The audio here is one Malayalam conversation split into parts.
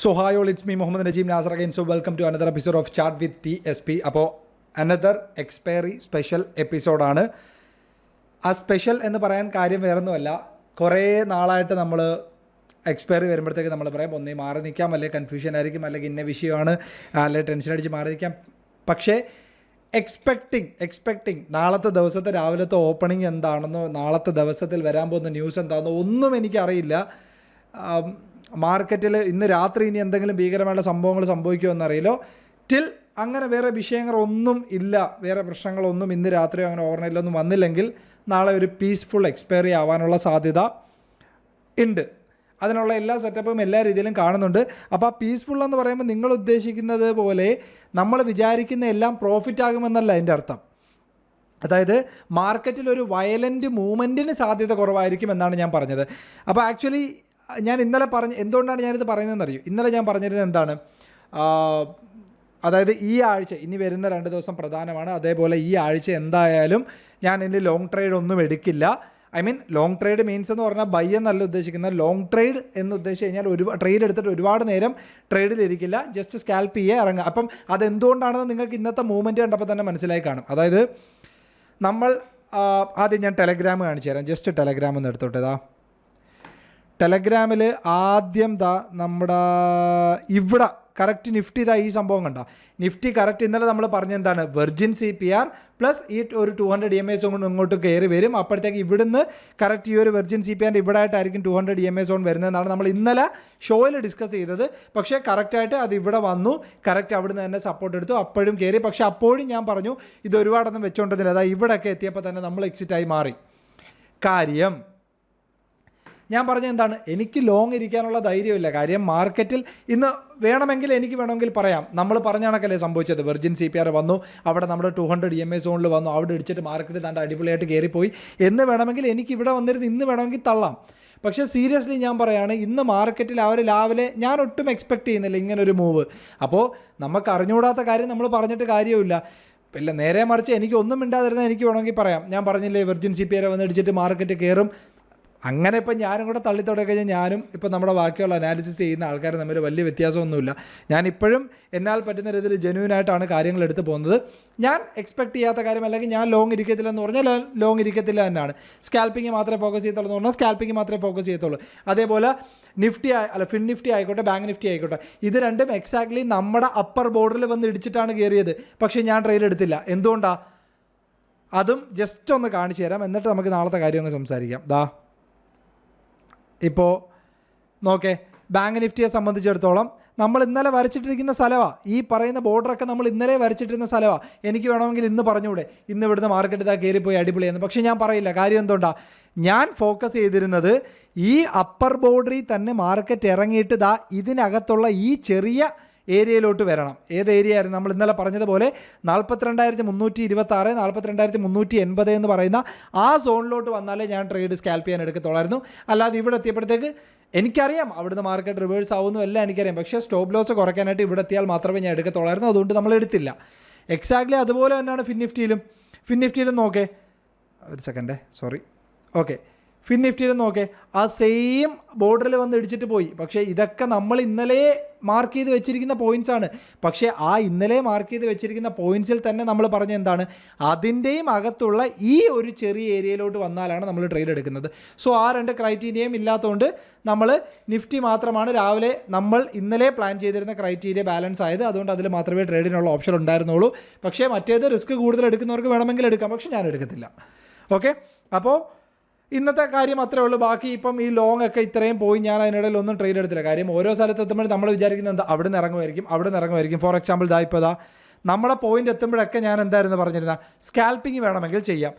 So hi all it's me Muhammad Najeem Nasar again so welcome to another episode of chart with T S P അപ്പോൾ അനദർ എക്സ്പയറി സ്പെഷ്യൽ എപ്പിസോഡാണ് ആ സ്പെഷ്യൽ എന്ന് പറയാൻ കാര്യം വേറൊന്നുമല്ല. കുറേ നാളായിട്ട് നമ്മൾ എക്സ്പയറി വരുമ്പോഴത്തേക്ക് നമ്മൾ പറയാം ഒന്നേ മാറി നിൽക്കാം അല്ലെങ്കിൽ കൺഫ്യൂഷൻ ആയിരിക്കും അല്ലെങ്കിൽ ഇന്ന വിഷയമാണ് അല്ലെങ്കിൽ ടെൻഷൻ അടിച്ച് മാറി നിൽക്കാം. പക്ഷേ എക്സ്പെക്ടിങ് എക്സ്പെക്ടിങ് നാളത്തെ ദിവസത്തെ രാവിലത്തെ ഓപ്പണിംഗ് എന്താണെന്നോ നാളത്തെ ദിവസത്തിൽ വരാൻ പോകുന്ന ന്യൂസ് എന്താണെന്നോ ഒന്നും എനിക്കറിയില്ല. മാർക്കറ്റിൽ ഇന്ന് രാത്രി ഇനി എന്തെങ്കിലും ഭീകരമായുള്ള സംഭവങ്ങൾ സംഭവിക്കുമോ എന്നറിയില്ലോ. ടിൽ അങ്ങനെ വേറെ വിഷയങ്ങളൊന്നും ഇല്ല വേറെ പ്രശ്നങ്ങളൊന്നും ഇന്ന് രാത്രിയോ അങ്ങനെ ഓവർനൈറ്റിലൊന്നും വന്നില്ലെങ്കിൽ നാളെ ഒരു പീസ്ഫുൾ എക്സ്പയറി ആവാനുള്ള സാധ്യത ഉണ്ട്. അതിനുള്ള എല്ലാ സെറ്റപ്പും എല്ലാ രീതിയിലും കാണുന്നുണ്ട്. അപ്പോൾ ആ പീസ്ഫുൾ എന്ന് പറയുമ്പോൾ നിങ്ങൾ ഉദ്ദേശിക്കുന്നത് പോലെ നമ്മൾ വിചാരിക്കുന്ന എല്ലാം പ്രോഫിറ്റ് ആകുമെന്നല്ല അതിന്റെ അർത്ഥം. അതായത് മാർക്കറ്റിൽ ഒരു വയലന്റ് മൂവ്മെന്റിന് സാധ്യത കുറവായിരിക്കും എന്നാണ് ഞാൻ പറഞ്ഞത്. അപ്പോൾ ആക്ച്വലി ഞാൻ ഇന്നലെ പറഞ്ഞ് എന്തുകൊണ്ടാണ് ഞാനിത് പറയുന്നതെന്ന് അറിയൂ ഇന്നലെ ഞാൻ പറഞ്ഞിരുന്നത് എന്താണ്? അതായത് ഈ ആഴ്ച ഇനി വരുന്ന രണ്ട് ദിവസം പ്രധാനമാണ്. അതേപോലെ ഈ ആഴ്ച എന്തായാലും ഞാൻ ഇനി ലോങ് ട്രേഡ് ഒന്നും എടുക്കില്ല. I mean long trade means എന്ന് പറഞ്ഞാൽ ബൈ എന്നല്ല ഉദ്ദേശിക്കുന്നത്. ലോങ് ട്രേഡ് എന്ന് ഉദ്ദേശിച്ച് കഴിഞ്ഞാൽ ഒരു ട്രേഡ് എടുത്തിട്ട് ഒരുപാട് നേരം ട്രേഡിലിരിക്കില്ല ജസ്റ്റ് സ്കാൽപ്പ് ചെയ്യുക ഇറങ്ങുക. അപ്പം അതെന്തുകൊണ്ടാണെന്ന് നിങ്ങൾക്ക് ഇന്നത്തെ മൂവ്മെന്റ് കണ്ടപ്പോൾ തന്നെ മനസ്സിലായി കാണും. അതായത് നമ്മൾ ആദ്യം ഞാൻ ടെലഗ്രാം കാണിച്ചു തരാം. ജസ്റ്റ് ടെലഗ്രാം ഒന്ന് എടുത്തോട്ടെ ഇതാ ടെലഗ്രാമിൽ ആദ്യം ദാ നമ്മുടെ ഇവിടെ കറക്റ്റ് നിഫ്റ്റി ഇതാ ഈ സംഭവം കണ്ട. നിഫ്റ്റി കറക്റ്റ് ഇന്നലെ നമ്മൾ പറഞ്ഞെന്താണ് virgin C P R plus ഈ ഒരു two hundred E M S കൊണ്ട് ഇങ്ങോട്ട് കയറി വരും. അപ്പോഴത്തേക്ക് ഇവിടുന്ന് കറക്റ്റ് ഈ ഒരു വെർജിൻ സി പി ആറിന്റെ ഇവിടെ ആയിട്ടായിരിക്കും two hundred E M S കൊണ്ട് വരുന്നതെന്നാണ് നമ്മൾ ഇന്നലെ ഷോയിൽ ഡിസ്കസ് ചെയ്തത്. പക്ഷേ കറക്റ്റായിട്ട് അത് ഇവിടെ വന്നു. കറക്റ്റ് അവിടുന്ന് തന്നെ സപ്പോർട്ട് എടുത്തു. അപ്പോഴും കയറി പക്ഷേ അപ്പോഴും ഞാൻ പറഞ്ഞു ഇത് ഒരുപാടൊന്നും വെച്ചുകൊണ്ടിരുന്നില്ല അതായത് ഇവിടെയൊക്കെ എത്തിയപ്പോൾ തന്നെ നമ്മൾ എക്സിറ്റായി മാറി. കാര്യം ഞാൻ പറഞ്ഞ എന്താണ്? എനിക്ക് ലോങ് ഇരിക്കാനുള്ള ധൈര്യമില്ല. കാര്യം മാർക്കറ്റിൽ ഇന്ന് വേണമെങ്കിൽ എനിക്ക് വേണമെങ്കിൽ പറയാം. നമ്മൾ പറഞ്ഞ കണക്കല്ലേ സംഭവിച്ചത്. വെർജിൻ സി പി ആർ വന്നു. അവിടെ നമ്മുടെ two hundred E M A സോണിൽ വന്നു. അവിടെ ഇടിച്ചിട്ട് മാർക്കറ്റ് തന്റെ അടിപൊളിയായിട്ട് കയറിപ്പോയി എന്ന് വേണമെങ്കിൽ എനിക്ക് ഇവിടെ വന്നിരുന്ന് ഇന്ന് വേണമെങ്കിൽ തള്ളാം. പക്ഷേ സീരിയസ്ലി ഞാൻ പറയുകയാണ് ഇന്ന് മാർക്കറ്റിൽ അവർ രാവിലെ ഞാൻ ഒട്ടും എക്സ്പെക്ട് ചെയ്യുന്നില്ല ഇങ്ങനൊരു മൂവ് അപ്പോൾ നമുക്ക് അറിഞ്ഞുകൂടാത്ത കാര്യം നമ്മൾ പറഞ്ഞിട്ട് കാര്യമില്ല പിന്നെ നേരെ മറിച്ച് എനിക്ക് ഒന്നും മിണ്ടാതിരുന്നാൽ എനിക്ക് വേണമെങ്കിൽ പറയാം. ഞാൻ പറഞ്ഞില്ലേ വെർജിൻ സി പി ആരെ വന്ന് ഇടിച്ചിട്ട് മാർക്കറ്റ് കയറും അങ്ങനെ ഇപ്പം ഞാനും കൂടെ തള്ളിത്തോടെ കഴിഞ്ഞാൽ ഞാനും ഇപ്പം നമ്മുടെ ബാക്കിയുള്ള അനാലിസിസ് ചെയ്യുന്ന ആൾക്കാർ തമ്മിൽ വലിയ വ്യത്യാസമൊന്നുമില്ല. ഞാൻ ഇപ്പോഴും എന്നാൽ പറ്റുന്ന രീതിയിൽ ജെനുവൻ ആയിട്ടാണ് കാര്യങ്ങൾ എടുത്തു പോകുന്നത്. ഞാൻ എക്സ്പെക്ട് ചെയ്യാത്ത കാര്യം അല്ലെങ്കിൽ ഞാൻ ലോങ് ഇരിക്കത്തില്ല എന്ന് പറഞ്ഞാൽ ലോങ് ഇരിക്കത്തില്ല തന്നെയാണ്. സ്കാൽപ്പിംഗ് മാത്രമേ ഫോക്കസ് ചെയ്യത്തുള്ളൂ എന്ന് പറഞ്ഞാൽ സ്കാൽപ്പിംഗ് മാത്രമേ ഫോക്കസ് ചെയ്യത്തുള്ളൂ. അതേപോലെ നിഫ്റ്റി അല്ല ഫിൻ നിഫ്റ്റി ആയിക്കോട്ടെ ബാങ്ക് നിഫ്റ്റി ആയിക്കോട്ടെ ഇത് രണ്ടും എക്സാക്ട്ലി നമ്മുടെ അപ്പർ ബോർഡറിൽ വന്ന് ഇടിച്ചിട്ടാണ് കയറിയത് പക്ഷേ ഞാൻ ട്രെയിൽ എടുത്തില്ല. എന്തുകൊണ്ടാണ് അതും ജസ്റ്റ് ഒന്ന് കാണിച്ചു തരാം. എന്നിട്ട് നമുക്ക് നാളത്തെ കാര്യം ഒന്ന് സംസാരിക്കാം. ദാ. ഇപ്പോൾ നോക്കേ ബാങ്ക് നിഫ്റ്റിയെ സംബന്ധിച്ചിടത്തോളം നമ്മൾ ഇന്നലെ വരച്ചിട്ടിരിക്കുന്ന സ്ഥലമാണ് ഈ പറയുന്ന ബോർഡറൊക്കെ നമ്മൾ ഇന്നലെ വരച്ചിട്ടിരുന്ന സ്ഥലമാണ് എനിക്ക് വേണമെങ്കിൽ ഇന്ന് പറഞ്ഞുകൂടെ? ഇന്ന് ഇവിടുന്ന് മാർക്കറ്റ് ഇതാ കയറിപ്പോയി അടിപൊളിയെന്ന്. പക്ഷേ ഞാൻ പറയില്ല. കാര്യം എന്തുകൊണ്ടാണ് ഞാൻ ഫോക്കസ് ചെയ്തിരുന്നത് ഈ അപ്പർ ബോർഡറിൽ തന്നെ മാർക്കറ്റ് ഇറങ്ങിയിട്ട് ദാ ഇതിനകത്തുള്ള ഈ ചെറിയ ഏരിയയിലോട്ട് വരണം. ഏത് ഏരിയ ആയിരുന്നു? നമ്മൾ ഇന്നലെ പറഞ്ഞതുപോലെ നാൽപ്പത്തിരണ്ടായിരത്തി മുന്നൂറ്റി ഇരുപത്തി ആറ് നാൽപ്പത്തിരണ്ടായിരത്തി മുന്നൂറ്റി എൺപത് എന്ന് പറയുന്ന ആ സോണിലോട്ട് വന്നാലേ ഞാൻ ട്രേഡ് സ്കാൽപ്പ് ചെയ്യാൻ എടുക്കത്തുള്ളായിരുന്നു. അല്ലാതെ ഇവിടെ എത്തിയപ്പോഴത്തേക്ക് എനിക്കറിയാം അവിടുന്ന് മാർക്കറ്റ് റിവേഴ്സ് ആവുന്നു എല്ലാം എനിക്കറിയാം. പക്ഷേ സ്റ്റോപ്പ് ലോസ് കുറയ്ക്കാനായിട്ട് ഇവിടെ എത്തിയാൽ മാത്രമേ ഞാൻ എടുക്കത്തുള്ളായിരുന്നു. അതുകൊണ്ട് നമ്മൾ എടുത്തില്ല. എക്സാക്ട്ലി അതുപോലെ തന്നെയാണ് ഫിൻ നിഫ്റ്റിയിലും ഫിൻ നിഫ്റ്റിയിലും നോക്കേ. ഒരു സെക്കൻഡേ സോറി ഓക്കെ ഫിൻ നിഫ്റ്റിയിൽ നോക്കേ. ആ സെയിം ബോർഡറിൽ വന്ന് ഇടിച്ചിട്ട് പോയി. പക്ഷേ ഇതൊക്കെ നമ്മൾ ഇന്നലെ മാർക്ക് ചെയ്ത് വെച്ചിരിക്കുന്ന പോയിന്റ്സ് ആണ്. പക്ഷേ ആ ഇന്നലെ മാർക്ക് ചെയ്ത് വെച്ചിരിക്കുന്ന പോയിന്റ്സിൽ തന്നെ നമ്മൾ പറഞ്ഞ എന്താണ്? അതിന്റെയും അകത്തുള്ള ഈ ഒരു ചെറിയ ഏരിയയിലോട്ട് വന്നാലാണ് നമ്മൾ ട്രേഡ് എടുക്കുന്നത്. സോ ആ രണ്ട് ക്രൈറ്റീരിയയും ഇല്ലാത്തതുകൊണ്ട് നമ്മൾ നിഫ്റ്റി മാത്രമാണ് രാവിലെ നമ്മൾ ഇന്നലെ പ്ലാൻ ചെയ്തിരുന്ന ക്രൈറ്റീരിയ ബാലൻസ് ആയത്. അതുകൊണ്ട് അതിൽ മാത്രമേ ട്രേഡിനുള്ള ഓപ്ഷൻ ഉണ്ടായിരുന്നുള്ളൂ. പക്ഷേ മറ്റേത് റിസ്ക് കൂടുതൽ എടുക്കുന്നവർക്ക് വേണമെങ്കിൽ എടുക്കാം. പക്ഷേ ഞാൻ എടുക്കത്തില്ല. ഓക്കെ അപ്പോൾ ഇന്നത്തെ കാര്യം അത്രേ ഉള്ളൂ. ബാക്കി ഇപ്പം ഈ ലോങ് ഒക്കെ ഇത്രയും പോയി ഞാൻ അതിനിടയിൽ ഒന്നും ട്രെയിൻ എടുത്തില്ല. കാര്യം ഓരോ സ്ഥലത്ത് എത്തുമ്പോഴും നമ്മൾ വിചാരിക്കുന്നത് എന്താ? അവിടെ നിന്ന് ഇറങ്ങുമായിരിക്കും അവിടെ നിന്ന് ഇറങ്ങുമായിരിക്കും. ഫോർ എക്സാമ്പിൾ ഇതാ ഇപ്പോൾ ഇതാ നമ്മുടെ പോയിന്റ് എത്തുമ്പോഴൊക്കെ ഞാൻ എന്തായിരുന്നു പറഞ്ഞിരുന്ന? സ്കാൽപ്പിംഗ് വേണമെങ്കിൽ ചെയ്യാം.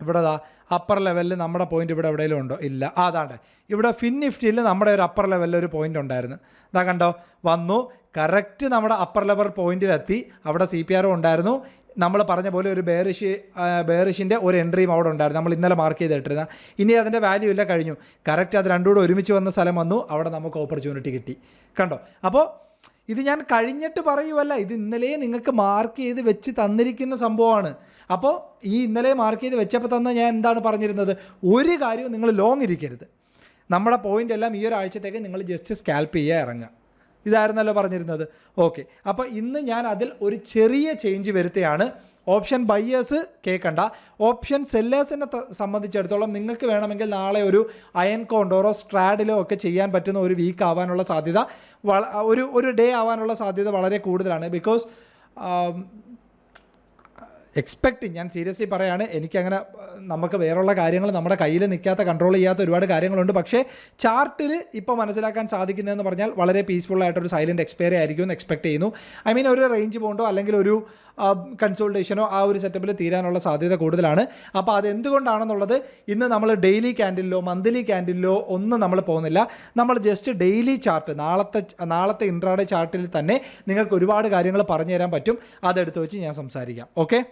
ഇവിടെ ദാ അപ്പർ ലെവലിൽ നമ്മുടെ പോയിന്റ് ഇവിടെ എവിടെയെങ്കിലും ഉണ്ടോ? ഇല്ല. അതാണ്ട് ഇവിടെ ഫിൻ നിഫ്റ്റിയിൽ നമ്മുടെ ഒരു അപ്പർ ലെവലിൽ ഒരു പോയിന്റ് ഉണ്ടായിരുന്നു. ഇതാ കണ്ടോ? വന്നു. കറക്റ്റ് നമ്മുടെ അപ്പർ ലെവൽ പോയിന്റിലെത്തി അവിടെ സി പി ആറും ഉണ്ടായിരുന്നു. നമ്മൾ പറഞ്ഞ പോലെ ഒരു ബേറിഷ് ബേറിഷിന്റെ ഒരു എൻട്രിയും അവിടെ ഉണ്ടായിരുന്നു. നമ്മൾ ഇന്നലെ മാർക്ക് ചെയ്തിട്ടിരുന്ന. ഇനി അതിന്റെ വാല്യൂ ഇല്ല കഴിഞ്ഞു. കറക്റ്റ് അത് രണ്ടും കൂടെ ഒരുമിച്ച് വന്ന സ്ഥലം വന്നു. അവിടെ നമുക്ക് ഓപ്പർച്യൂണിറ്റി കിട്ടി. കണ്ടോ? അപ്പോൾ ഇത് ഞാൻ കഴിഞ്ഞിട്ട് പറയുമല്ല ഇത് ഇന്നലെ നിങ്ങൾക്ക് മാർക്ക് ചെയ്ത് വെച്ച് തന്നിരിക്കുന്ന സംഭവമാണ്. അപ്പോൾ ഈ ഇന്നലെ മാർക്ക് ചെയ്ത് വെച്ചപ്പോൾ തന്നെ ഞാൻ എന്താണ് പറഞ്ഞിരുന്നത്? ഒരു കാര്യവും നിങ്ങൾ ലോങ് ഇരിക്കരുത്. നമ്മുടെ പോയിന്റ് എല്ലാം ഈ ഒരാഴ്ചത്തേക്ക് നിങ്ങൾ ജസ്റ്റ് സ്കാൽപ്പ് ചെയ്യുക ഇറങ്ങുക. ഇതായിരുന്നല്ലോ പറഞ്ഞിരുന്നത്. ഓക്കെ അപ്പോൾ ഇന്ന് ഞാൻ അതിൽ ഒരു ചെറിയ ചേഞ്ച് വരുത്തുകയാണ്. ഓപ്ഷൻ ബയ്യേഴ്സ് കേൾക്കണ്ട. ഓപ്ഷൻ സെല്ലേഴ്സിനെ സംബന്ധിച്ചിടത്തോളം നിങ്ങൾക്ക് വേണമെങ്കിൽ നാളെ ഒരു അയൺ കോണ്ടോറോ സ്ട്രാഡിലോ ഒക്കെ ചെയ്യാൻ പറ്റുന്ന ഒരു വീക്ക് ആവാനുള്ള സാധ്യത ഒരു ഒരു ഡേ ആവാനുള്ള സാധ്യത വളരെ കൂടുതലാണ്. ബിക്കോസ് എക്സ്പെക്റ്റിങ് ഞാൻ സീരിയസ്ലി പറയാണ് എനിക്കങ്ങനെ നമുക്ക് വേറെയുള്ള കാര്യങ്ങൾ നമ്മുടെ കയ്യിൽ നിൽക്കാത്ത കൺട്രോൾ ചെയ്യാത്ത ഒരുപാട് കാര്യങ്ങളുണ്ട്. പക്ഷേ ചാർട്ടിൽ ഇപ്പോൾ മനസ്സിലാക്കാൻ സാധിക്കുന്നതെന്ന് പറഞ്ഞാൽ വളരെ പീസ്ഫുൾ ആയിട്ടൊരു സൈലന്റ് എക്സ്പയറി ആയിരിക്കും എന്ന് എക്സ്പെക്ട് ചെയ്യുന്നു. ഐ മീൻ ഒരു റേഞ്ച് ബോണ്ടോ അല്ലെങ്കിൽ ഒരു കൺസോൾട്ടേഷനോ ആ ഒരു സെറ്റപ്പിൽ തീരാനുള്ള സാധ്യത കൂടുതലാണ്. അപ്പോൾ അത് എന്തുകൊണ്ടാണെന്നുള്ളത് ഇന്ന് നമ്മൾ ഡെയിലി ക്യാൻഡിലോ മന്ത്ലി ക്യാൻഡിലോ ഒന്നും നമ്മൾ പോകുന്നില്ല. നമ്മൾ ജസ്റ്റ് ഡെയിലി ചാർട്ട് നാളത്തെ നാളത്തെ ഇൻട്രാഡേ ചാർട്ടിൽ തന്നെ നിങ്ങൾക്ക് ഒരുപാട് കാര്യങ്ങൾ പറഞ്ഞു തരാൻ പറ്റും. അതെടുത്ത് വെച്ച് ഞാൻ സംസാരിക്കാം. ഓക്കെ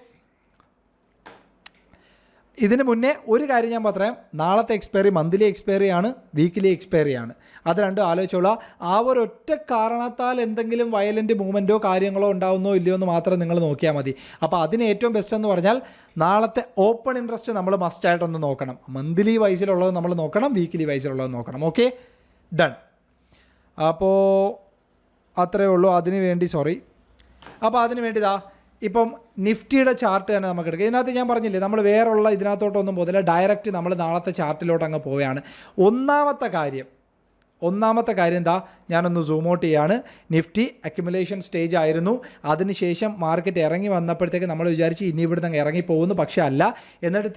ഇതിന് മുന്നേ ഒരു കാര്യം ഞാൻ പറയാം. നാളത്തെ എക്സ്പയറി മന്ത്ലി എക്സ്പയറി ആണ് വീക്കിലി എക്സ്പയറി ആണ്. അത് രണ്ടും ആലോചിച്ചോളാം. ആ ഒരൊറ്റ കാരണത്താൽ എന്തെങ്കിലും വയലന്റ് മൂവ്മെന്റോ കാര്യങ്ങളോ ഉണ്ടാവുന്നോ ഇല്ലയോ എന്ന് മാത്രം നിങ്ങൾ നോക്കിയാൽ മതി. അപ്പോൾ അതിന് ഏറ്റവും ബെസ്റ്റ് എന്ന് പറഞ്ഞാൽ നാളത്തെ ഓപ്പൺ ഇൻട്രസ്റ്റ് നമ്മൾ മസ്റ്റായിട്ടൊന്ന് നോക്കണം. മന്ത്ലി വൈസിലുള്ളത് നമ്മൾ നോക്കണം വീക്കിലി വൈസിലുള്ളത് നോക്കണം. ഓക്കെ ഡൺ അപ്പോൾ അത്രയേ ഉള്ളൂ. അതിന് വേണ്ടി സോറി അപ്പോൾ അതിന് വേണ്ടി ഇതാ ഇപ്പം നിഫ്റ്റിയുടെ ചാർട്ട് തന്നെ നമുക്ക് എടുക്കാം. ഇതിനകത്ത് ഞാൻ പറഞ്ഞില്ലേ നമ്മൾ വേറുള്ള ഇതിനകത്തോട്ടൊന്നും പോകുന്നില്ല ഡയറക്റ്റ് നമ്മൾ നാളത്തെ ചാർട്ടിലോട്ട് അങ്ങ് പോവുകയാണ്. ഒന്നാമത്തെ കാര്യം ഒന്നാമത്തെ കാര്യം എന്താ ഞാനൊന്ന് സൂം ഔട്ട് ചെയ്യാണ്. നിഫ്റ്റി അക്യുമുലേഷൻ സ്റ്റേജ് ആയിരുന്നു. അതിനുശേഷം മാർക്കറ്റ് ഇറങ്ങി വന്നപ്പോഴത്തേക്ക് നമ്മൾ വിചാരിച്ച് ഇനി ഇവിടുന്ന് അങ്ങ് ഇറങ്ങി പോകുന്നു പക്ഷേ അല്ല. എന്നിട്ട്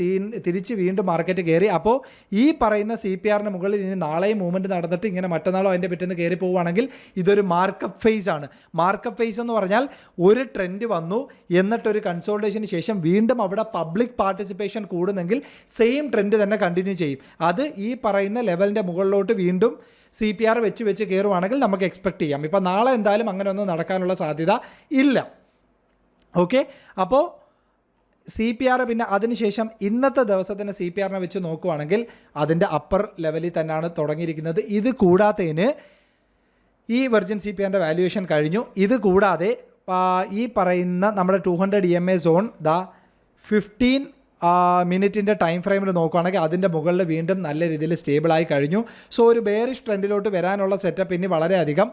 തിരിച്ച് വീണ്ടും മാർക്കറ്റ് കയറി. അപ്പോൾ ഈ പറയുന്ന സി പി ആറിന് മുകളിൽ ഇനി നാളെയും മൂവ്മെന്റ് നടന്നിട്ട് ഇങ്ങനെ മറ്റന്നാളോ അതിന്റെ പിറ്റേന്ന് കയറി പോവുകയാണെങ്കിൽ ഇതൊരു മാർക്കപ്പ് ഫേസ് ആണ്. മാർക്കപ്പ് ഫേസ് എന്ന് പറഞ്ഞാൽ ഒരു ട്രെൻഡ് വന്നു എന്നിട്ടൊരു കൺസോൾട്ടേഷന് ശേഷം വീണ്ടും അവിടെ പബ്ലിക് പാർട്ടിസിപ്പേഷൻ കൂടുന്നെങ്കിൽ സെയിം ട്രെൻഡ് തന്നെ കണ്ടിന്യൂ ചെയ്യും. അത് ഈ പറയുന്ന ലെവലിന്റെ മുകളിലോട്ട് വീണ്ടും സി പി ആർ വെച്ച് വെച്ച് കയറുവാണെങ്കിൽ നമുക്ക് എക്സ്പെക്ട് ചെയ്യാം. ഇപ്പോൾ നാളെ എന്തായാലും അങ്ങനെ ഒന്നും നടക്കാനുള്ള സാധ്യത ഇല്ല. ഓക്കെ അപ്പോൾ സി പി ആർ പിന്നെ അതിനുശേഷം ഇന്നത്തെ ദിവസത്തിന് സി പി ആറിനെ വെച്ച് നോക്കുവാണെങ്കിൽ അതിന്റെ അപ്പർ ലെവലിൽ തന്നെയാണ് തുടങ്ങിയിരിക്കുന്നത്. ഇത് കൂടാത്തതിന് ഈ വെർജിൻ സി പി ആറിന്റെ വാല്യുവേഷൻ കഴിഞ്ഞു. ഇത് കൂടാതെ ഈ പറയുന്ന നമ്മുടെ two hundred E M A zone the fifteen മിനിറ്റിന്റെ time ഫ്രെയിമിൽ നോക്കുകയാണെങ്കിൽ അതിന്റെ മുകളിൽ വീണ്ടും നല്ല രീതിയിൽ സ്റ്റേബിളായി കഴിഞ്ഞു. സോ ഒരു ബെയറിഷ് ട്രെൻഡിലോട്ട് വരാനുള്ള സെറ്റപ്പ് ഇനി വളരെയധികം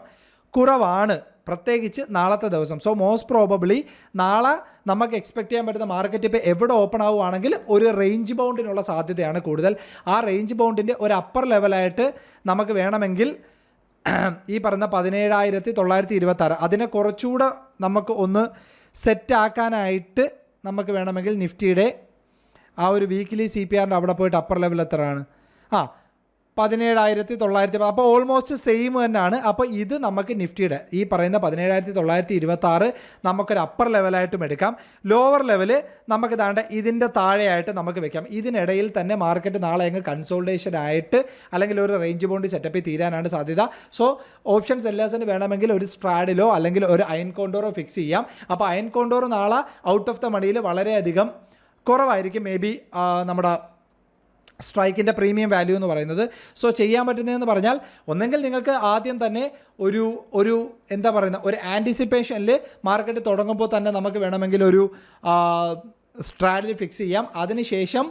കുറവാണ്. പ്രത്യേകിച്ച് നാളത്തെ ദിവസം. സോ മോസ്റ്റ് പ്രോബബ്ലി നാളെ നമുക്ക് എക്സ്പെക്ട് ചെയ്യാൻ പറ്റുന്ന മാർക്കറ്റ് ഇപ്പോൾ എവിടെ ഓപ്പൺ ആവുകയാണെങ്കിൽ ഒരു റേഞ്ച് ബൗണ്ടിനുള്ള സാധ്യതയാണ് കൂടുതൽ. ആ റേഞ്ച് ബൗണ്ടിന്റെ ഒരു അപ്പർ ലെവലായിട്ട് നമുക്ക് വേണമെങ്കിൽ ഈ പറഞ്ഞ പതിനേഴായിരത്തി തൊള്ളായിരത്തി ഇരുപത്തി ആറ് അതിനെ കുറച്ചുകൂടെ നമുക്ക് ഒന്ന് സെറ്റാക്കാനായിട്ട് നമുക്ക് വേണമെങ്കിൽ നിഫ്റ്റിയുടെ ആ ഒരു വീക്കിലി സി പി ആറിന്റെ അവിടെ പോയിട്ട് അപ്പർ ലെവൽ എത്രയാണ്? ആ പതിനേഴായിരത്തി തൊള്ളായിരത്തി അപ്പോൾ ഓൾമോസ്റ്റ് സെയിം തന്നെയാണ്. അപ്പോൾ ഇത് നമുക്ക് നിഫ്റ്റിയുടെ ഈ പറയുന്ന പതിനേഴായിരത്തി തൊള്ളായിരത്തി ഇരുപത്തി ആറ് നമുക്കൊരു അപ്പർ ലെവലായിട്ടും എടുക്കാം. ലോവർ ലെവൽ നമുക്ക് താണ്ട ഇതിന്റെ താഴെയായിട്ട് നമുക്ക് വെക്കാം. ഇതിനിടയിൽ തന്നെ മാർക്കറ്റ് നാളെ അങ്ങ് കൺസോൾട്ടേഷൻ ആയിട്ട് അല്ലെങ്കിൽ ഒരു റേഞ്ച് ബോണ്ട് സെറ്റപ്പിൽ തീരാനാണ് സാധ്യത. സോ ഓപ്ഷൻ സെല്ലേഴ്സിന് വേണമെങ്കിൽ ഒരു സ്ട്രാഡിലോ അല്ലെങ്കിൽ ഒരു അയൺ കോണ്ടോറോ ഫിക്സ് ചെയ്യാം. അപ്പോൾ അയൺ കോണ്ടോർ നാളെ ഔട്ട് ഓഫ് ദ മണിയിൽ വളരെയധികം കുറവായിരിക്കും. മേ ബി നമ്മുടെ സ്ട്രൈക്കിന്റെ പ്രീമിയം വാല്യൂ എന്ന് പറയുന്നത്. സോ ചെയ്യാൻ പറ്റുന്നതെന്ന് പറഞ്ഞാൽ ഒന്നെങ്കിൽ നിങ്ങൾക്ക് ആദ്യം തന്നെ ഒരു ഒരു എന്താ പറയുന്ന ഒരു ആന്റിസിപ്പേഷനിൽ മാർക്കറ്റ് തുടങ്ങുമ്പോൾ തന്നെ നമുക്ക് വേണമെങ്കിൽ ഒരു സ്ട്രാറ്റജി ഫിക്സ് ചെയ്യാം. അതിനുശേഷം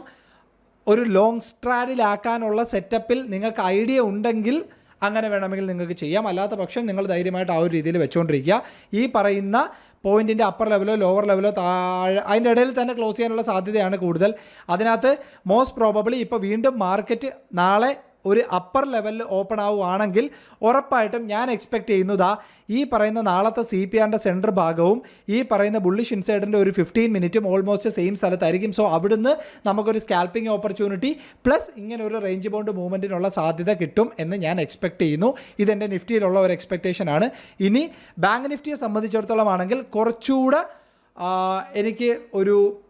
ഒരു ലോങ് സ്ട്രാഡിലാക്കാനുള്ള സെറ്റപ്പിൽ നിങ്ങൾക്ക് ഐഡിയ ഉണ്ടെങ്കിൽ അങ്ങനെ വേണമെങ്കിൽ നിങ്ങൾക്ക് ചെയ്യാം. അല്ലാത്ത പക്ഷം നിങ്ങൾ ധൈര്യമായിട്ട് ആ ഒരു രീതിയിൽ വെച്ചുകൊണ്ടിരിക്കുക ഈ പറയുന്ന പോയിന്റിന്റെ അപ്പർ ലെവലോ ലോവർ ലെവലോ താഴെ അതിന്റെ ഇടയിൽ തന്നെ ക്ലോസ് ചെയ്യാനുള്ള സാധ്യതയാണ് കൂടുതൽ. അതിനകത്ത് മോസ്റ്റ് പ്രോബബിളി ഇപ്പോൾ വീണ്ടും മാർക്കറ്റ് നാളെ ഒരു അപ്പർ ലെവലിൽ ഓപ്പൺ ആവുകയാണെങ്കിൽ ഉറപ്പായിട്ടും ഞാൻ എക്സ്പെക്ട് ചെയ്യുന്നതാ ഈ പറയുന്ന നാളത്തെ സി പി ആറിന്റെ സെന്റർ ഭാഗവും ഈ പറയുന്ന ബുള്ളിഷ് ഇൻസൈഡിന്റെ ഒരു ഫിഫ്റ്റീൻ മിനിറ്റും ഓൾമോസ്റ്റ് സെയിം സ്ഥലത്തായിരിക്കും. സോ അവിടുന്ന് നമുക്കൊരു സ്കാൽപ്പിംഗ് ഓപ്പർച്യൂണിറ്റി പ്ലസ് ഇങ്ങനെ ഒരു റേഞ്ച് ബോണ്ട് മൂവ്മെന്റിനുള്ള സാധ്യത കിട്ടും എന്ന് ഞാൻ എക്സ്പെക്ട് ചെയ്യുന്നു. ഇതെന്റെ നിഫ്റ്റിയിലുള്ള ഒരു എക്സ്പെക്റ്റേഷൻ ആണ്. ഇനി ബാങ്ക് നിഫ്റ്റിയെ സംബന്ധിച്ചിടത്തോളം ആണെങ്കിൽ കുറച്ചുകൂടെ എനിക്ക് ഒരു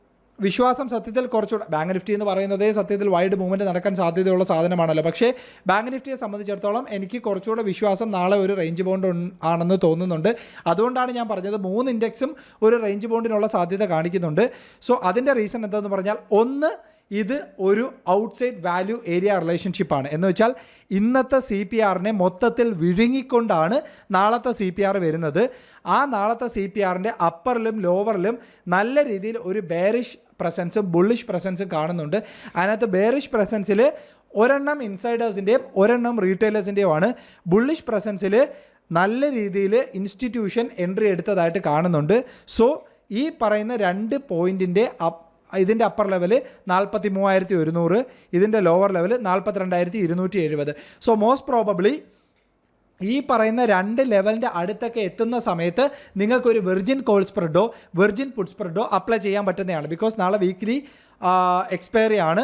വിശ്വാസം സത്യത്തിൽ കുറച്ചുകൂടെ ബാങ്ക് നിഫ്റ്റി എന്ന് പറയുന്നതേ സത്യത്തിൽ വൈഡ് മൂവ്മെന്റ് നടക്കാൻ സാധ്യതയുള്ള സാധനമാണല്ലോ. പക്ഷേ ബാങ്ക് നിഫ്റ്റിയെ സംബന്ധിച്ചിടത്തോളം എനിക്ക് കുറച്ചുകൂടെ വിശ്വാസം നാളെ ഒരു റേഞ്ച് ബോണ്ട് ആണെന്ന് തോന്നുന്നുണ്ട്. അതുകൊണ്ടാണ് ഞാൻ പറഞ്ഞത് മൂന്ന് ഇൻഡെക്സും ഒരു റേഞ്ച് ബോണ്ടിനുള്ള സാധ്യത കാണിക്കുന്നുണ്ട്. സോ അതിന്റെ റീസൺ എന്താണെന്ന് പറഞ്ഞാൽ ഒന്ന് ഇത് ഒരു ഔട്ട്സൈഡ് വാല്യൂ ഏരിയ റിലേഷൻഷിപ്പാണ് എന്ന് വെച്ചാൽ ഇന്നത്തെ സി പി ആറിനെ മൊത്തത്തിൽ വിഴുങ്ങിക്കൊണ്ടാണ് നാളത്തെ സി പി ആർ വരുന്നത്. ആ നാളത്തെ സി പി ആറിന്റെ അപ്പറിലും ലോവറിലും നല്ല രീതിയിൽ ഒരു ബേറിഷ് പ്രസൻസും ബുള്ളിഷ് പ്രസൻസും കാണുന്നുണ്ട്. അതിനകത്ത് ബേറിഷ് പ്രസൻസിൽ ഒരെണ്ണം ഇൻസൈഡേഴ്സിന്റെയും ഒരെണ്ണം റീറ്റെയിലേഴ്സിന്റെയും ആണ് ബുള്ളിഷ് പ്രസൻസിൽ നല്ല രീതിയിൽ ഇൻസ്റ്റിറ്റ്യൂഷൻ എൻട്രി എടുത്തതായിട്ട് കാണുന്നുണ്ട്. സോ ഈ പറയുന്ന രണ്ട് പോയിന്റിന്റെ ഇതിന്റെ അപ്പർ ലെവൽ നാൽപ്പത്തി മൂവായിരത്തി ഒരുന്നൂറ് ഇതിന്റെ ലോവർ ലെവൽ നാൽപ്പത്തി രണ്ടായിരത്തി ഇരുന്നൂറ്റി എഴുപത് സോ മോസ്റ്റ് പ്രോബബ്ലി ഈ പറയുന്ന രണ്ട് ലെവലിന്റെ അടുത്തൊക്കെ എത്തുന്ന സമയത്ത് നിങ്ങൾക്കൊരു വെർജിൻ കോൾ സ്പ്രെഡോ വെർജിൻ പുഡ് സ്പ്രെഡോ അപ്ലൈ ചെയ്യാൻ പറ്റുന്നതാണ്. ബിക്കോസ് നാളെ വീക്ക്ലി എക്സ്പയറി ആണ്.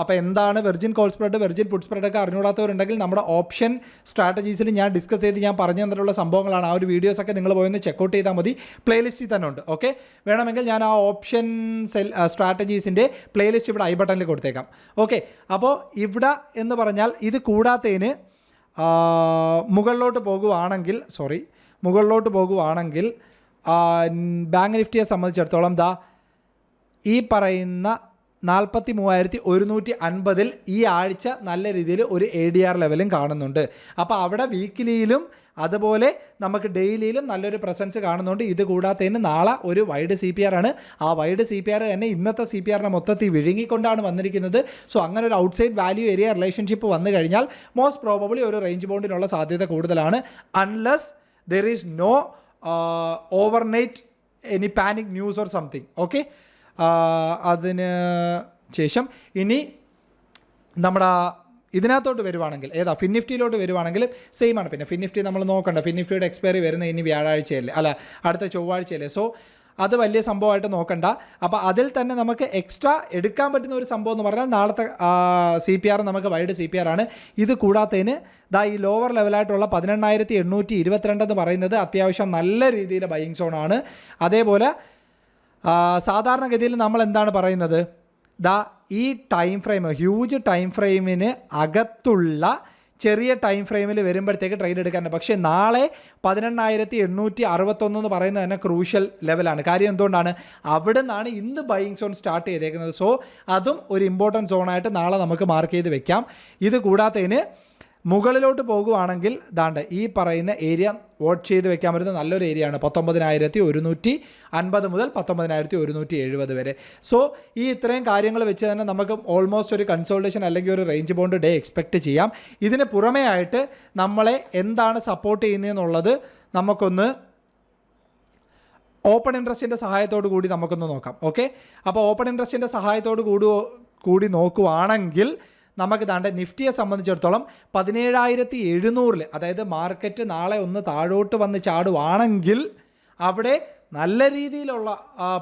അപ്പോൾ എന്താണ് വെർജിൻ കോൾ സ്പ്രെഡ് വെർജിൻ പുഡ് സ്പ്രെഡ് ഒക്കെ അറിഞ്ഞുകൂടാത്തവരുണ്ടെങ്കിൽ നമ്മുടെ ഓപ്ഷൻ സ്ട്രാറ്റജീസിൽ ഞാൻ ഡിസ്കസ് ചെയ്ത് ഞാൻ പറഞ്ഞു തന്നിട്ടുള്ള സംഭവങ്ങളാണ്. ആ ഒരു വീഡിയോസൊക്കെ നിങ്ങൾ പോയി ഒന്ന് ചെക്കൗട്ട് ചെയ്താൽ മതി. പ്ലേലിസ്റ്റിൽ തന്നെ ഉണ്ട് ഓക്കെ വേണമെങ്കിൽ ഞാൻ ആ ഓപ്ഷൻ സെൽ സ്ട്രാറ്റജീസിന്റെ പ്ലേലിസ്റ്റ് ഇവിടെ ഐ ബട്ടണിൽ കൊടുത്തേക്കാം ഓക്കെ അപ്പോൾ ഇവിടെ എന്ന് പറഞ്ഞാൽ ഇത് കൂടാത്തതിന് മുകളിലോട്ട് പോകുവാണെങ്കിൽ സോറി മുകളിലോട്ട് പോകുവാണെങ്കിൽ ബാങ്ക് നിഫ്റ്റിയെ സംബന്ധിച്ചിടത്തോളം ദാ ഈ പറയുന്ന നാൽപ്പത്തി മൂവായിരത്തി ഒരുന്നൂറ്റി അൻപതിൽ ഈ ആഴ്ച നല്ല രീതിയിൽ ഒരു എ ഡി ആർ ലെവലും കാണുന്നുണ്ട്. അപ്പോൾ അവിടെ വീക്കിലിയിലും അതുപോലെ നമുക്ക് ഡെയിലിയിലും നല്ലൊരു പ്രസൻസ് കാണുന്നുണ്ട്. ഇത് കൂടാത്തതിന് നാളെ ഒരു വൈഡ് സി പി ആർ ആണ്. ആ വൈഡ് സി പി ആർ തന്നെ ഇന്നത്തെ സി പി ആറിനെ മൊത്തത്തിൽ വിഴുങ്ങിക്കൊണ്ടാണ് വന്നിരിക്കുന്നത്. സോ അങ്ങനെ ഒരു ഔട്ട്സൈഡ് വാല്യൂ ഏരിയ റിലേഷൻഷിപ്പ് വന്നു കഴിഞ്ഞാൽ മോസ്റ്റ് പ്രോബബ്ലി ഒരു റേഞ്ച് ബോണ്ടിനുള്ള സാധ്യത കൂടുതലാണ്. Unless there is no overnight any panic news or something. Okay? അതിന് ശേഷം ഇനി നമ്മുടെ ഇതിനകത്തോട്ട് വരുവാണെങ്കിൽ ഏതാ ഫിൻനിഫ്റ്റിയിലോട്ട് വരുവാണെങ്കിൽ സെയിം ആണ്. പിന്നെ ഫിൻനിഫ്റ്റി നമ്മൾ നോക്കണ്ട. ഫിൻനിഫ്റ്റിയുടെ എക്സ്പയറി വരുന്ന ഇനി വ്യാഴാഴ്ചയല്ലേ? അല്ല അടുത്ത ചൊവ്വാഴ്ചയല്ലേ? സോ അത് വലിയ സംഭവമായിട്ട് നോക്കണ്ട. അപ്പോൾ അതിൽ തന്നെ നമുക്ക് എക്സ്ട്രാ എടുക്കാൻ പറ്റുന്ന ഒരു സംഭവം എന്ന് പറഞ്ഞാൽ നാളത്തെ സി പി ആർ നമുക്ക് വൈഡ് സി പി ആർ ആണ്. ഇത് കൂടാത്തതിന് ദാ ഈ ലോവർ ലെവലായിട്ടുള്ള പതിനെണ്ണായിരത്തി എണ്ണൂറ്റി ഇരുപത്തിരണ്ട് എന്ന് പറയുന്നത് അത്യാവശ്യം നല്ല രീതിയിൽ ബൈയിങ് സോണാണ് അതേപോലെ സാധാരണഗതിയിൽ നമ്മൾ എന്താണ് പറയുന്നത്? ദാ ഈ ടൈം ഫ്രെയിം ഹ്യൂജ് ടൈം ഫ്രെയിമിന് അകത്തുള്ള ചെറിയ ടൈം ഫ്രെയിമിൽ വരുമ്പോഴത്തേക്ക് ട്രേഡ് എടുക്കാനുണ്ട് പക്ഷേ നാളെ പതിനെണ്ണായിരത്തി എണ്ണൂറ്റി അറുപത്തൊന്ന് എന്ന് പറയുന്നത് തന്നെ ക്രൂഷ്യൽ ലെവലാണ് കാര്യം എന്തുകൊണ്ടാണ്? അവിടെ നിന്നാണ് ഇന്ന് ബൈയിങ് സോൺ സ്റ്റാർട്ട് ചെയ്തേക്കുന്നത്. സോ അതും ഒരു ഇമ്പോർട്ടന്റ് സോണായിട്ട് നാളെ നമുക്ക് മാർക്ക് ചെയ്ത് വെക്കാം. ഇത് കൂടാത്തതിന് മുകളിലോട്ട് പോകുവാണെങ്കിൽ ദാണ്ട് ഈ പറയുന്ന ഏരിയ വോട്ട് ചെയ്ത് വെക്കാൻ പറ്റുന്ന നല്ലൊരു ഏരിയ ആണ് പത്തൊമ്പതിനായിരത്തി ഒരുന്നൂറ്റി അൻപത് മുതൽ പത്തൊമ്പതിനായിരത്തി ഒരുന്നൂറ്റി എഴുപത് വരെ. സോ ഈ ഇത്രയും കാര്യങ്ങൾ വെച്ച് തന്നെ നമുക്ക് ഓൾമോസ്റ്റ് ഒരു കൺസോൾട്ടേഷൻ അല്ലെങ്കിൽ ഒരു റേഞ്ച് ബോണ്ട് ഡേ എക്സ്പെക്റ്റ് ചെയ്യാം. ഇതിന് പുറമേ ആയിട്ട് നമ്മളെ എന്താണ് സപ്പോർട്ട് ചെയ്യുന്നതെന്നുള്ളത് നമുക്കൊന്ന് ഓപ്പൺ ഇൻട്രസ്റ്റിന്റെ സഹായത്തോടു കൂടി നമുക്കൊന്ന് നോക്കാം. ഓക്കെ അപ്പോൾ ഓപ്പൺ ഇൻട്രസ്റ്റിന്റെ സഹായത്തോട് കൂടി കൂടി നോക്കുവാണെങ്കിൽ നമുക്ക് താണ്ട് നിഫ്റ്റിയെ സംബന്ധിച്ചിടത്തോളം പതിനേഴായിരത്തി എഴുന്നൂറിൽ അതായത് മാർക്കറ്റ് നാളെ ഒന്ന് താഴോട്ട് വന്ന് ചാടുവാണെങ്കിൽ അവിടെ നല്ല രീതിയിലുള്ള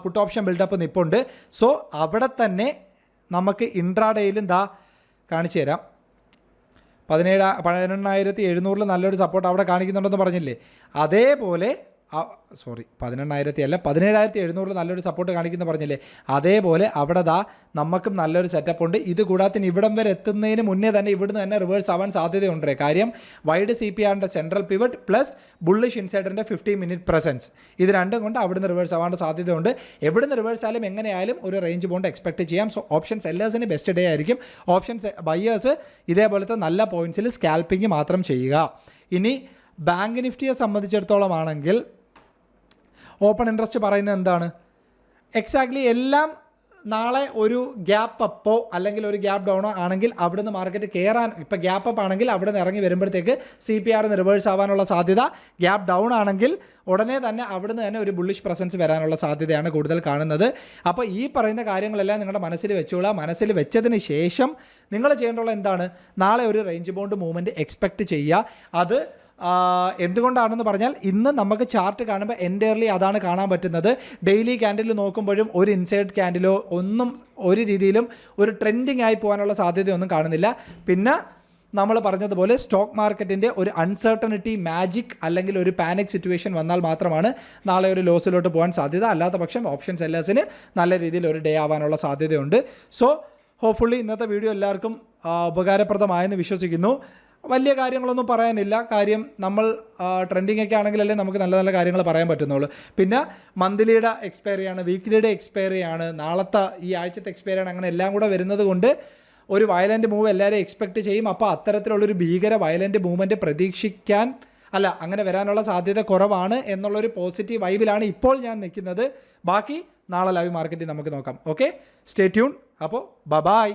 പുട്ട് ഓപ്ഷൻ ബിൽഡപ്പ് നിപ്പുണ്ട്. സോ അവിടെ തന്നെ നമുക്ക് ഇൻട്രാഡേയിലും ദാ കാണിച്ചു തരാം. പതിനേഴ് പതിനെണ്ണായിരത്തി എഴുന്നൂറിൽ നല്ലൊരു സപ്പോർട്ട് അവിടെ കാണിക്കുന്നുണ്ടെന്ന് പറഞ്ഞില്ലേ? അതേപോലെ സോറി പതിനെണ്ണായിരത്തി അല്ല പതിനേഴായിരത്തി എഴുന്നൂറിൽ നല്ലൊരു സപ്പോർട്ട് കാണിക്കുന്നു പറഞ്ഞില്ലേ? അതേപോലെ അവിടെ ദാ നമുക്കും നല്ലൊരു സെറ്റപ്പ് ഉണ്ട്. ഇത് കൂടാതെ ഇവിടം വരെ എത്തുന്നതിന് മുന്നേ തന്നെ ഇവിടുന്ന് തന്നെ റിവേഴ്സ് ആവാൻ സാധ്യതയുണ്ട്? കാര്യം വൈഡ് സി പി ആറിന്റെ സെൻട്രൽ പിവറ്റ് പ്ലസ് ബുള്ളിഷ് ഇൻസൈഡറിന്റെ ഫിഫ്റ്റി മിനിറ്റ് പ്രസൻസ് ഇത് രണ്ടും കൊണ്ട് അവിടുന്ന് റിവേഴ്സ് ആവാൻ സാധ്യതയുണ്ട്. എവിടുന്ന് റിവേഴ്സ് ആയാലും എങ്ങനെയായാലും ഒരു റേഞ്ച് ബോണ്ട് എക്സ്പെക്ട് ചെയ്യാം. സോ ഓപ്ഷൻസ് സെല്ലേഴ്സിന് ബെസ്റ്റ് ഡേ ആയിരിക്കും. ഓപ്ഷൻസ് ബയ്യേഴ്സ് ഇതേപോലത്തെ നല്ല പോയിന്റ്സിൽ സ്കാൽപ്പിംഗ് മാത്രം ചെയ്യുക. ഇനി ബാങ്ക് നിഫ്റ്റിയെ സംബന്ധിച്ചിടത്തോളം ആണെങ്കിൽ ഓപ്പൺ ഇൻട്രസ്റ്റ് പറയുന്നത് എന്താണ്? എക്സാക്ട്ലി എല്ലാം നാളെ ഒരു ഗ്യാപ്പ് അപ്പോ അല്ലെങ്കിൽ ഒരു ഗ്യാപ്പ് ഡൗണോ ആണെങ്കിൽ അവിടുന്ന് മാർക്കറ്റ് കയറാൻ ഇപ്പോൾ ഗ്യാപ്പ് അപ്പ് ആണെങ്കിൽ അവിടെ നിന്ന് ഇറങ്ങി വരുമ്പോഴത്തേക്ക് സി പി ആർ റിവേഴ്സ് ആവാനുള്ള സാധ്യത ഗ്യാപ്പ് ഡൗൺ ആണെങ്കിൽ ഉടനെ തന്നെ അവിടുന്ന് തന്നെ ഒരു ബുള്ളിഷ് പ്രസൻസ് വരാനുള്ള സാധ്യതയാണ് കൂടുതൽ കാണുന്നത്. അപ്പോൾ ഈ പറയുന്ന കാര്യങ്ങളെല്ലാം നിങ്ങളുടെ മനസ്സിൽ വെച്ചോളാം. മനസ്സിൽ വെച്ചതിന് ശേഷം നിങ്ങൾ ചെയ്യേണ്ടുള്ള എന്താണ്? നാളെ ഒരു റേഞ്ച് ബോണ്ട് മൂവ്മെന്റ് എക്സ്പെക്റ്റ് ചെയ്യുക. അത് എന്തുകൊണ്ടാണെന്ന് പറഞ്ഞാൽ ഇന്ന് നമുക്ക് ചാർട്ട് കാണുമ്പോൾ എന്റയർലി അതാണ് കാണാൻ പറ്റുന്നത്. ഡെയിലി ക്യാൻഡിൽ നോക്കുമ്പോഴും ഒരു ഇൻസൈഡ് ക്യാൻഡിലോ ഒന്നും ഒരു രീതിയിലും ഒരു ട്രെൻഡിങ് ആയി പോകാനുള്ള സാധ്യതയൊന്നും കാണുന്നില്ല. പിന്നെ നമ്മൾ പറഞ്ഞതുപോലെ സ്റ്റോക്ക് മാർക്കറ്റിന്റെ ഒരു അൺസർട്ടനിറ്റി മാജിക് അല്ലെങ്കിൽ ഒരു പാനിക് സിറ്റുവേഷൻ വന്നാൽ മാത്രമാണ് നാളെ ഒരു ലോസിലോട്ട് പോകാൻ സാധ്യത. അല്ലാത്ത പക്ഷം ഓപ്ഷൻ സെല്ലേഴ്സിന് നല്ല രീതിയിൽ ഒരു ഡേ ആവാനുള്ള സാധ്യതയുണ്ട്. സോ ഹോപ്പ്ഫുള്ളി ഇന്നത്തെ വീഡിയോ എല്ലാവർക്കും ഉപകാരപ്രദമായെന്ന് വിശ്വസിക്കുന്നു. വലിയ കാര്യങ്ങളൊന്നും പറയാനില്ല. കാര്യം നമ്മൾ ട്രെൻഡിങ് ഒക്കെ ആണെങ്കിലല്ലേ നമുക്ക് നല്ല നല്ല കാര്യങ്ങൾ പറയാൻ പറ്റുന്നുള്ളൂ. പിന്നെ മന്ത്ലിയുടെ എക്സ്പയറി ആണ് വീക്ക്ലിയുടെ എക്സ്പയറി ആണ് നാളത്തെ ഈ ആഴ്ചത്തെ എക്സ്പയറി ആണ് അങ്ങനെ എല്ലാം കൂടെ വരുന്നത് കൊണ്ട് ഒരു വയലന്റ് മൂവ് എല്ലാവരും എക്സ്പെക്റ്റ് ചെയ്യും. അപ്പോൾ അത്തരത്തിലുള്ളൊരു ഭീകര വയലന്റ് മൂവ്മെന്റ് പ്രതീക്ഷിക്കാൻ അല്ല അങ്ങനെ വരാനുള്ള സാധ്യത കുറവാണ് എന്നുള്ളൊരു പോസിറ്റീവ് വൈബിലാണ് ഇപ്പോൾ ഞാൻ നിൽക്കുന്നത്. ബാക്കി നാളെ ലൈവ് മാർക്കറ്റിൽ നമുക്ക് നോക്കാം. ഓക്കെ സ്റ്റേ ട്യൂൺ അപ്പോൾ ബബായ് ബായ്